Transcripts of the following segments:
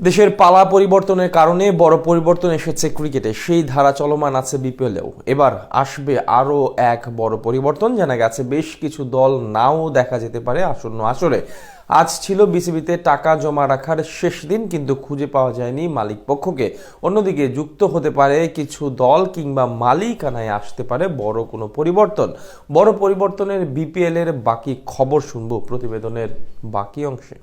দেশের পালা পরিবর্তনের কারণে বড় পরিবর্তন এসেছে ক্রিকেটে। সেই ধারা চলমান আছে বিপিএলেও। এবার আসবে আরও এক বড় পরিবর্তন। জানা গেছে বেশ কিছু দল নাও দেখা যেতে পারে আসন্ন আসরে। আজ ছিল বিসিবিতে টাকা জমা রাখার শেষ দিন, কিন্তু খুঁজে পাওয়া যায়নি মালিক পক্ষকে। অন্যদিকে যুক্ত হতে পারে কিছু দল কিংবা মালিকানায় আসতে পারে বড় কোনো পরিবর্তন। বড় পরিবর্তনের বিপিএলের বাকি খবর শুনব প্রতিবেদনের বাকি অংশে।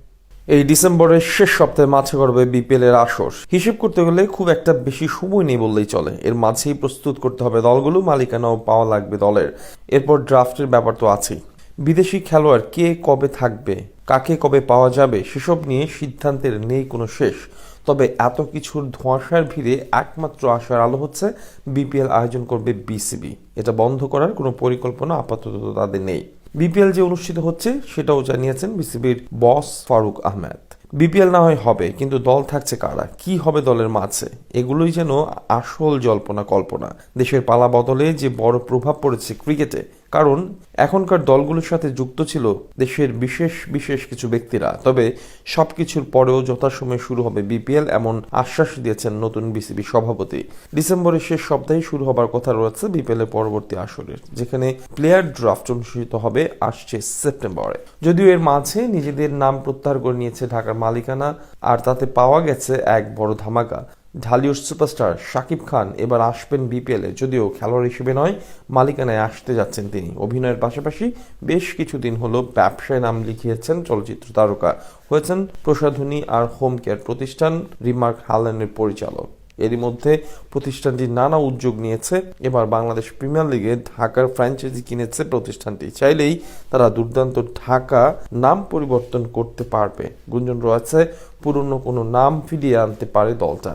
এই ডিসেম্বরের শেষ সপ্তাহে মাঝে করবে বিপিএল এর আসর। হিসেব করতে গেলে খুব একটা বেশি সময় নেই বললেই চলে। এর মাঝেই প্রস্তুত করতে হবে দলগুলো, মালিকানাও পাওয়া লাগবে দলের। এরপর ড্রাফটের ব্যাপার তো আছেই। বিদেশি খেলোয়াড় কে কবে থাকবে, কাকে কবে পাওয়া যাবে, সেসব নিয়ে সিদ্ধান্তের নেই কোনো শেষ। তবে এত কিছুর ধোঁয়াশার ভিড়ে একমাত্র আশার আলো হচ্ছে বিপিএল আয়োজন করবে বিসিবি। এটা বন্ধ করার কোনো পরিকল্পনা আপাতত তাদের নেই। বিপিএল যে অনুষ্ঠিত হচ্ছে সেটাও জানিয়েছেন বিসিবির বস ফারুক আহমেদ। বিপিএল না হয় হবে, কিন্তু দল থাকছে কারা? কি হবে দলের মাঝে? এগুলোই যেন আসল জল্পনা কল্পনা। দেশের পালা বদলে যে বড় প্রভাব পড়েছে ক্রিকেটে কারণ এখনকার দলগুলোর সাথে যুক্ত ছিল দেশের বিশেষ বিশেষ কিছু ব্যক্তিরা। তবে সবকিছুর পরেও যথাসময়ে শুরু হবে বিপিএল, এমন আশ্বাস দিয়েছেন নতুন বিসিবি সভাপতি। ডিসেম্বরের শেষ সপ্তাহে শুরু হবার কথা রয়েছে বিপিএল এর পরবর্তী আসরের, যেখানে প্লেয়ার ড্রাফট অনুষ্ঠিত হবে, আসছে সেপ্টেম্বরে। যদিও এর মাঝে নিজেদের নাম প্রত্যাহার করে নিয়েছে ঢাকার মালিকানা, আর তাতে পাওয়া গেছে এক বড় ধামাকা। ঢালিউড সুপারস্টার শাকিব খান এবার আসবেন বিপিএলে যদিও খেলোয়াড় হিসেবে নয়, মালিকানায় আসতে যাচ্ছেন তিনি। অভিনয়ের পাশাপাশি বেশ কিছুদিন হলো ব্যবসায় নাম লিখিয়েছেন চলচ্চিত্র তারকা। হয়েছেন প্রসাধনী আর হোম কেয়ার প্রতিষ্ঠান রিমার্ক হ্যালেনের পরিচালক। এরই মধ্যে প্রতিষ্ঠানটি নানা উদ্যোগ নিয়েছে। এবার বাংলাদেশ প্রিমিয়ার লিগে ঢাকার ফ্র্যাঞ্চাইজি কিনেছে প্রতিষ্ঠানটি। চাইলেই তারা দুর্দান্ত ঢাকা নাম পরিবর্তন করতে পারবে। গুঞ্জন রয়েছে, পুরনো কোনো নাম ফিরিয়ে আনতে পারে দলটা।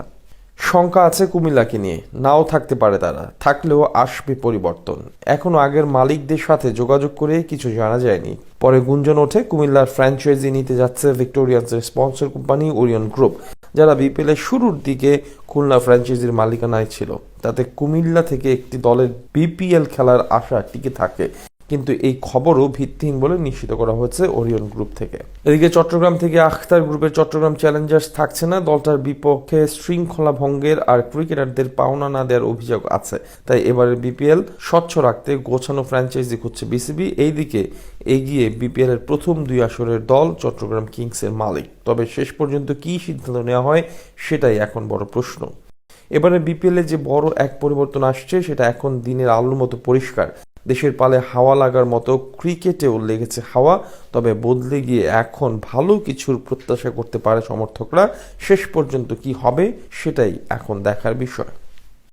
শঙ্কা আছে কুমিল্লাকে নিয়ে। নাও থাকতে পারে তারা। থাকলেও আসবে পরিবর্তন। এখনও আগের মালিকদের সাথে যোগাযোগ করে কিছু জানা যায়নি। পরে গুঞ্জন ওঠে কুমিল্লার ফ্র্যাঞ্চাইজি নিতে যাচ্ছে ভিক্টোরিয়ান্সের স্পন্সর কোম্পানি ওরিয়ন গ্রুপ, যারা বিপিএল এর শুরুর দিকে খুলনা ফ্র্যাঞ্চাইজির মালিকানায় ছিল। তাতে কুমিল্লা থেকে একটি দলের বিপিএল খেলার আশা টিকে থাকে। কিন্তু এই খবরও ভিত্তিহীন বলে নিশ্চিত করা হয়েছে ওরিয়ন গ্রুপ থেকে। এদিকে চট্টগ্রাম থেকে আখতার গ্রুপের চট্টগ্রাম চ্যালেঞ্জার্স থাকছে না, দলটার বিপক্ষে শৃঙ্খলা ভঙ্গের আর ক্রিকেটারদের পাওনা না দেওয়ার অভিযোগ আছে। তাই এবারের বিপিএল স্বচ্ছ রাখতে গোছানো ফ্র্যাঞ্চাইজি খুঁজছে বিসিবি। এইদিকে এগিয়ে বিপিএল এর প্রথম দুই আসরের দল চট্টগ্রাম কিংসের মালিক। তবে শেষ পর্যন্ত কি সিদ্ধান্ত নেওয়া হয় সেটাই এখন বড় প্রশ্ন। এবারে বিপিএল যে বড় এক পরিবর্তন আসছে, সেটা এখন দিনের আলোর মতো পরিষ্কার। দেশের পালে হাওয়া লাগার মতো ক্রিকেটেও লেগেছে হাওয়া। তবে বদলে গিয়ে এখন ভালো কিছুর প্রত্যাশা করতে পারে সমর্থকরা। শেষ পর্যন্ত কি হবে, সেটাই এখন দেখার বিষয়।